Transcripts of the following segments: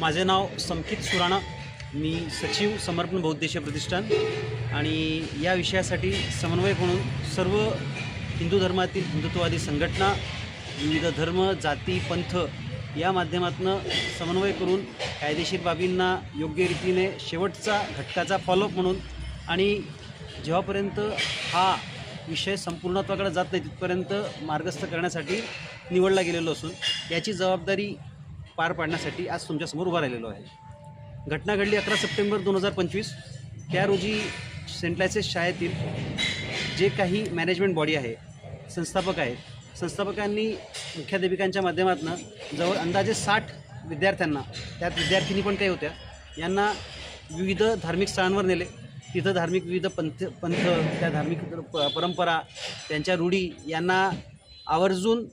माझे नाव संकित सुराणा. मी सचिव समर्पण बहुद्देशीय प्रतिष्ठान आणि या विषयासाठी समन्वयक म्हणून सर्व हिंदू धर्मातील हिंदुत्ववादी संघटना विविध धर्म जाती पंथ या माध्यमातून समन्वय करून कायदेशीर बाबींना योग्य रीतीने शेवटचा घटकाचा फॉलोअप म्हणून आणि जेव्हापर्यंत हा विषय संपूर्णत्वाकडे जात नाही तिथपर्यंत मार्गस्थ करण्यासाठी निवडला गेलेलो असून याची जबाबदारी पार पाडण्यासाठी आज तुमच्यासमोर उभा राहिलेलो आहे. घटना घडली अकरा सप्टेंबर दोन हजार पंचवीस. त्या रोजी सेंट लायसेस शाळेतील जे काही मॅनेजमेंट बॉडी आहे संस्थापक आहेत संस्थापकांनी मुख्याध्यापिकांच्या माध्यमातून जवळ अंदाजे साठ विद्यार्थ्यांना त्यात विद्यार्थिनी पण काही होत्या यांना विविध धार्मिक स्थळांवर नेले. तिथं धार्मिक विविध पंथ पंथ त्या धार्मिक प परंपरा त्यांच्या रूढी यांना आवर्जून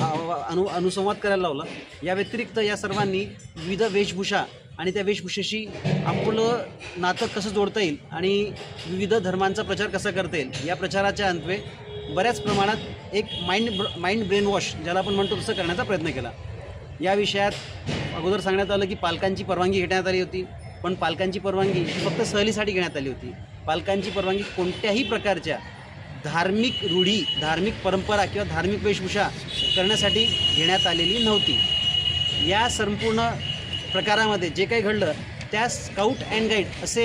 अनु अनुसंवाद करायला लावला. या व्यतिरिक्त या सर्वांनी विविध वेशभूषा आणि त्या वेशभूषेशी आपलं नातं कसं जोडता येईल आणि विविध धर्मांचा प्रचार कसा करता येईल या प्रचाराच्या अंतवे बऱ्याच प्रमाणात एक माइंड माइंड ब्रेन वॉश ज्याला आपण म्हणतो तसं करण्याचा प्रयत्न केला. या विषयात अगोदर सांगण्यात आलं की पालकांची परवानगी घेण्यात आली होती पण पालकांची परवानगी फक्त सहलीसाठी घेण्यात आली होती. पालकांची परवानगी कोणत्याही प्रकारच्या धार्मिक रूढी धार्मिक परंपरा किंवा धार्मिक वेशभूषा करण्यासाठी घेण्यात आलेली नव्हती. या संपूर्ण प्रकारामध्ये जे काही घडलं त्या स्काउट अँड गाईड असे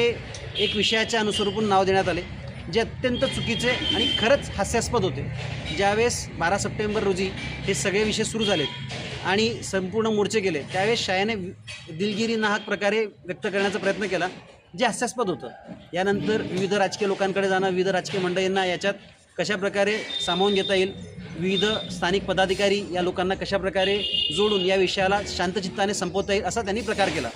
एक विषयाच्या अनुस्वरूपून नाव देण्यात आले जे अत्यंत चुकीचे आणि खरंच हास्यास्पद होते. ज्यावेळेस बारा सप्टेंबर रोजी हे सगळे विषय सुरू झालेत आणि संपूर्ण मोर्चे गेले त्यावेळेस शाळेने दिलगिरी नाहक प्रकारे व्यक्त करण्याचा प्रयत्न केला. जे हास्यास्पद होतं. यानंतर विविध राजकीय लोकांकडे जाणं विविध राजकीय मंडळींना याच्यात कशाप्रकारे सामावून घेता येईल विविध स्थानिक पदाधिकारी या लोकांना कशाप्रकारे जोडून या विषयाला शांतचित्ताने संपवता येईल असा त्यांनी प्रकार केला.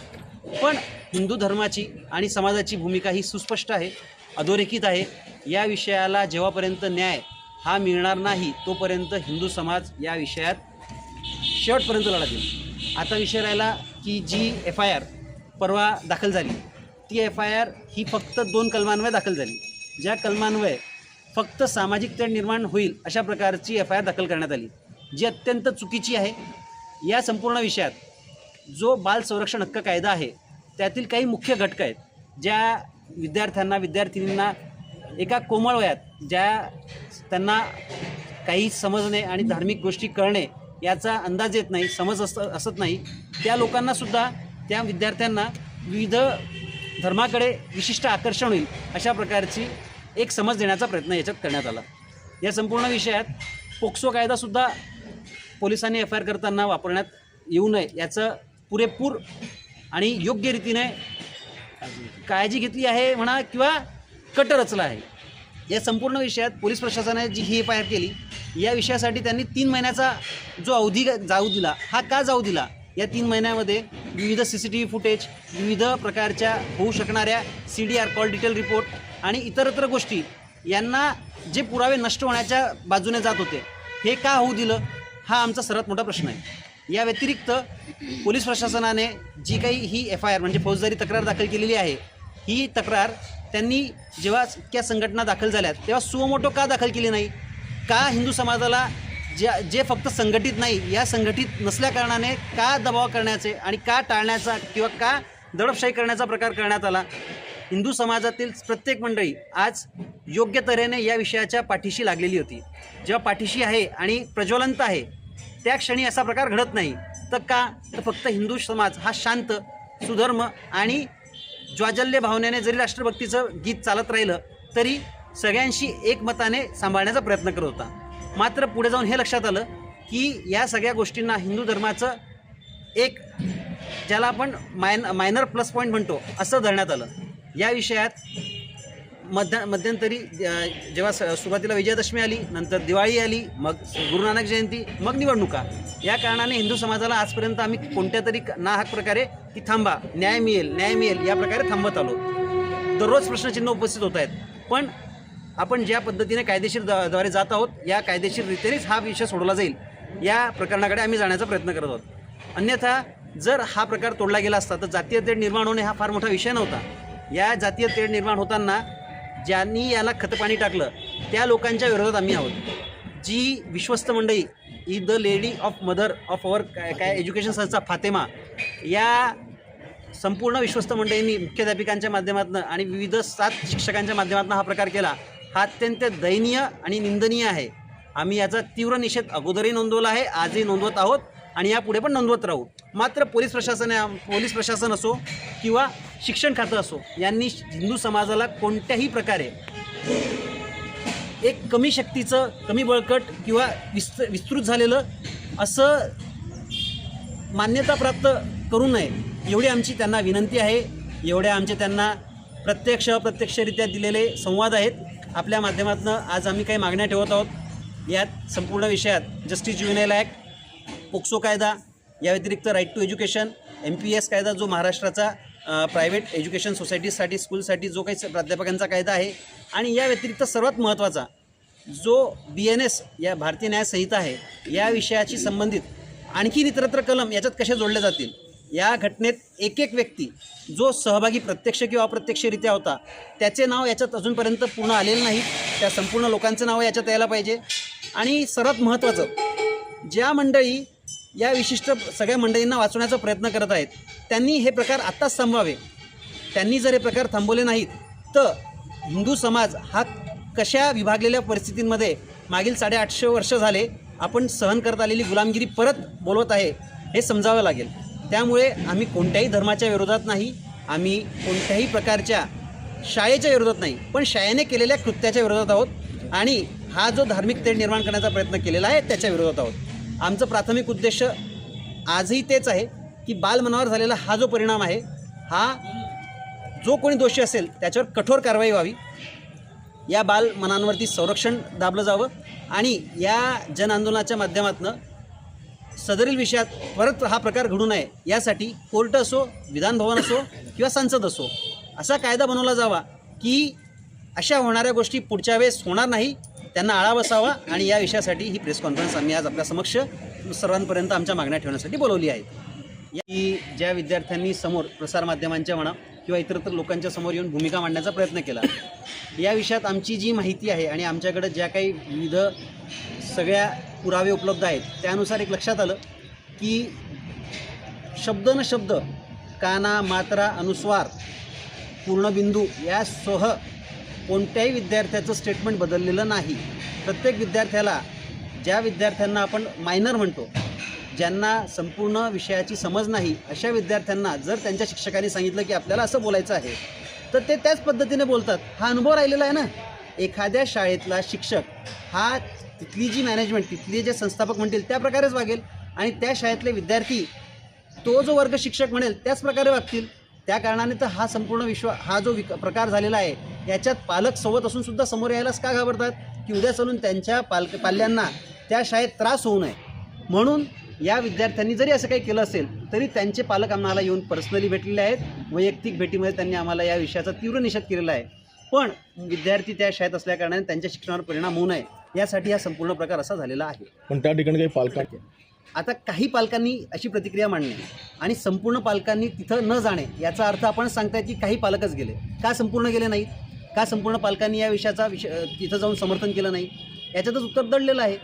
पण हिंदू धर्माची आणि समाजाची भूमिका ही सुस्पष्ट आहे अधोरेखित आहे. या विषयाला जेव्हापर्यंत न्याय हा मिळणार नाही तोपर्यंत हिंदू समाज या विषयात शेवटपर्यंत लढा देईल. आता विषय राहिला की जी एफ आय आर परवा दाखल झाली. ती एफ आय आर ही फक्त दोन कलमान्वये दाखल झाली. ज्या कलमान्वये फक्त सामाजिक तेढ निर्माण होईल अशा प्रकारची एफ आय आर दाखल करण्यात आली. जी अत्यंत चुकीची आहे. या संपूर्ण विषयात जो बाल संरक्षण हक्क कायदा आहे त्यातील काही मुख्य घटक आहेत ज्या विद्यार्थ्यांना विद्यार्थिनींना एका कोमळ वयात ज्या त्यांना काही समजणे आणि धार्मिक गोष्टी कळणे याचा अंदाज येत नाही समज असत असत नाही त्या लोकांनासुद्धा त्या विद्यार्थ्यांना विविध धर्माकडे विशिष्ट आकर्षण होईल अशा प्रकारची एक समज देण्याचा प्रयत्न याच्यात करण्यात आला. या संपूर्ण विषयात पोक्सो कायदासुद्धा पोलिसांनी एफ आय आर करताना वापरण्यात येऊ नये याचं पुरेपूर आणि योग्य रीतीने काळजी घेतली आहे म्हणा किंवा कट रचला आहे. या संपूर्ण विषयात पोलीस प्रशासनाने जी ही एफ आय आर केली या विषयासाठी त्यांनी तीन महिन्याचा जो अवधी जाऊ दिला हा का जाऊ दिला? या तीन महिन्यामध्ये विविध C C T V footage विविध प्रकारच्या होऊ शकणाऱ्या C D R call detail report आणि इतरत्र गोष्टी यांना जे पुरावे नष्ट होण्याच्या बाजूने जात होते हे का होऊ दिलं हा आमचा सर्वात मोठा प्रश्न आहे. या व्यतिरिक्त पोलीस प्रशासनाने जी काही ही एफ आय आर म्हणजे फौजदारी तक्रार दाखल केलेली आहे ही तक्रार त्यांनी जेव्हा इतक्या संघटना दाखल झाल्यात तेव्हा सुमोटो का दाखल केली नाही? का हिंदू समाजाला ज्या जे फक्त संघटित नाही या संघटित नसल्याकारणाने का दबाव करण्याचे आणि का टाळण्याचा किंवा का दडपशाही करण्याचा प्रकार करण्यात आला? हिंदू समाजातील प्रत्येक मंडळी आज योग्य तऱ्हेने या विषयाच्या पाठीशी लागलेली होती. जेव्हा पाठीशी आहे आणि प्रज्वलंत आहे त्या क्षणी असा प्रकार घडत नाही. तर का? तर फक्त हिंदू समाज हा शांत सुधर्म आणि ज्वाजल्य भावनेने जरी राष्ट्रभक्तीचं गीत चालत राहिलं तरी सगळ्यांशी एकमताने सांभाळण्याचा प्रयत्न करत होता. मात्र पुढे जाऊन हे लक्षात आलं की या सगळ्या गोष्टींना हिंदू धर्माचं एक ज्याला आपण मायन मायनर प्लस पॉईंट म्हणतो असं धरण्यात आलं. या विषयात मध्य मध्यंतरी जेव्हा स- सुरुवातीला विजयादशमी आली नंतर दिवाळी आली मग गुरु नानक जयंती मग निवडणुका. या कारणाने हिंदू समाजाला आजपर्यंत आम्ही कोणत्या तरी नाहक प्रकारे की थांबा न्याय मिळेल न्याय मिळेल या प्रकारे थांबत आलो. दररोज प्रश्नचिन्ह उपस्थित होत आहेत. पण आपण ज्या पद्धतीने कायदेशीर द- द्वारे जात आहोत या कायदेशीर रीतीनेच हा विषय सोडवला जाईल. या प्रकरणाकडे आम्ही जाण्याचा प्रयत्न करत आहोत. अन्यथा जर हा प्रकार तोडला गेला असता तर जातीय तेढ निर्माण होणे हा फार मोठा विषय नव्हता. या जातीय तेढ निर्माण होताना ज्यांनी याला खतपाणी टाकलं त्या लोकांच्या विरोधात आम्ही आहोत. जी विश्वस्त मंडळी ही the lady of mother of our काय काय एज्युकेशन संस्था फातेमा या संपूर्ण विश्वस्त मंडळींनी मुख्याध्यापिकांच्या माध्यमातून आणि विविध सात शिक्षकांच्या माध्यमातून हा प्रकार केला हा अत्यंत दयनीय आणि निंदनीय आहे. आम्ही याचा तीव्र निषेध अगोदरही नोंदवला आहे आजही नोंदवत आहोत आणि यापुढे पण नोंदवत राहू. मात्र पोलीस प्रशासन पोलीस प्रशासन असो किंवा शिक्षण खातं असो यांनी हिंदू समाजाला कोणत्याही प्रकारे एक कमी शक्तीचं कमी बळकट किंवा विस्त विस्तृत झालेलं असं मान्यता प्राप्त करू नये एवढी आमची त्यांना विनंती आहे. एवढ्या आमचे त्यांना प्रत्यक्ष अप्रत्यक्षरित्या दिलेले संवाद आहेत. आपल्या माध्यमातून आज आम्ही काही मागण्या ठेवत आहोत. यात संपूर्ण विषयात जस्टिस ज्युएनएल ॲक्ट पोक्सो कायदा या व्यतिरिक्त right to education M P S कायदा जो महाराष्ट्राचा प्रायव्हेट एज्युकेशन सोसायटीसाठी स्कूलसाठी जो काही प्राध्यापकांचा कायदा आहे आणि या व्यतिरिक्त सर्वात महत्त्वाचा जो बी एन एस या भारतीय न्याय संहिता आहे या विषयाशी संबंधित आणखी इतरत्र कलम याच्यात कसे जोडले जातील? या घटनेत एक एक व्यक्ती जो सहभागी प्रत्यक्ष किंवा अप्रत्यक्षरित्या होता त्याचे नाव याच्यात अजूनपर्यंत पूर्ण आलेलं नाही. त्या संपूर्ण लोकांचं नाव याच्यात यायला पाहिजे. आणि सर्वात महत्त्वाचं ज्या मंडळी या विशिष्ट सगळ्या मंडळींना वाचवण्याचा प्रयत्न करत आहेत त्यांनी हे प्रकार आत्ताच थांबवावे. त्यांनी जर हे प्रकार थांबवले नाहीत तर हिंदू समाज हा कशा विभागलेल्या परिस्थितींमध्ये मागील साडेआठशे वर्ष झाले आपण सहन करत आलेली गुलामगिरी परत बोलवत आहे हे समजावं लागेल. त्यामुळे आम्ही कोणत्याही धर्माच्या विरोधात नाही आम्ही कोणत्याही प्रकारच्या शाळेच्या विरोधात नाही पण शाळेने केलेल्या कृत्याच्या विरोधात आहोत आणि हा जो धार्मिक तेढ निर्माण करण्याचा प्रयत्न केलेला आहे त्याच्या विरोधात आहोत. आमचं प्राथमिक उद्देश आजही तेच आहे की बालमनावर झालेला हा जो परिणाम आहे हा जो कोणी दोषी असेल त्याच्यावर कठोर कारवाई व्हावी. या बालमनांवरती संरक्षण दाबलं जावं आणि या जन आंदोलनाच्या माध्यमातून सदरील विषयात परत हा प्रकार घडू नये यासाठी कोर्ट असो विधानभवन असो किंवा संसद असो असा कायदा बनवला जावा की अशा होणाऱ्या गोष्टी पुढच्या वेळेस होणार नाही त्यांना आळा बसावा आणि या विषयासाठी ही प्रेस कॉन्फरन्स आम्ही आज आपल्या समक्ष सर्वांपर्यंत आमच्या मागण्या ठेवण्यासाठी बोलवली आहे. या की ज्या विद्यार्थ्यांनी समोर प्रसारमाध्यमांच्या म्हणा किंवा इतरत्र लोकांच्या समोर येऊन भूमिका मांडण्याचा प्रयत्न केला या विषयात आमची जी माहिती आहे आणि आमच्याकडे ज्या काही विविध सगळ्या पुरावे उपलब्ध आहेत. त्यानुसार एक लक्षात आलं की शब्द न शब्द काना मात्रा अनुस्वार पूर्णबिंदू यासह कोणत्याही विद्यार्थ्याचं स्टेटमेंट बदललेलं नाही. प्रत्येक विद्यार्थ्याला ज्या विद्यार्थ्यांना आपण मायनर म्हणतो ज्यांना संपूर्ण विषयाची समज नाही अशा विद्यार्थ्यांना जर त्यांच्या शिक्षकांनी सांगितलं की आपल्याला असं बोलायचं आहे तर ते त्याच पद्धतीने बोलतात. हा अनुभव राहिलेला आहे ना? एखाद्या शाळेतला शिक्षक हा तिथली जी मॅनेजमेंट तिथले जे संस्थापक म्हणतील त्या प्रकारेच वागेल. आणि त्या शाळेतले विद्यार्थी तो जो वर्ग शिक्षक म्हणेल त्याच प्रकारे वागतील. त्या कारणाने तर हा संपूर्ण विश्व हा जो विक प्रकार झालेला आहे याच्यात पालक सोबत असून सुद्धा समोर यायलाच का घाबरतात? की उद्या चालून त्यांच्या पालक पाल्यांना त्या शाळेत त्रास होऊ नये. म्हणून या विद्यार्थ्यांनी जरी असं काही केलं असेल तरी त्यांचे पालक आम्हाला येऊन पर्सनली भेटलेले आहेत. वैयक्तिक भेटीमध्ये त्यांनी आम्हाला या विषयाचा तीव्र निषेध केलेला आहे. पण विद्यार्थी त्या शाळेत असल्याकारणाने त्यांच्या शिक्षणावर परिणाम होऊ नये. यासाठी हा संपूर्ण प्रकार असा झालेला आहे. पण त्या ठिकाणी काही पालकांचे आता काही पालकांनी अशी प्रतिक्रिया मांडणे आणि संपूर्ण पालकांनी तिथं न जाणे याचा अर्थ आपण सांगताय की काही पालकच गेले. का संपूर्ण गेले नाहीत? का संपूर्ण पालकांनी या विषयाचा विषय तिथं जाऊन समर्थन केलं नाही? याच्यातच उत्तर दडलेलं आहे.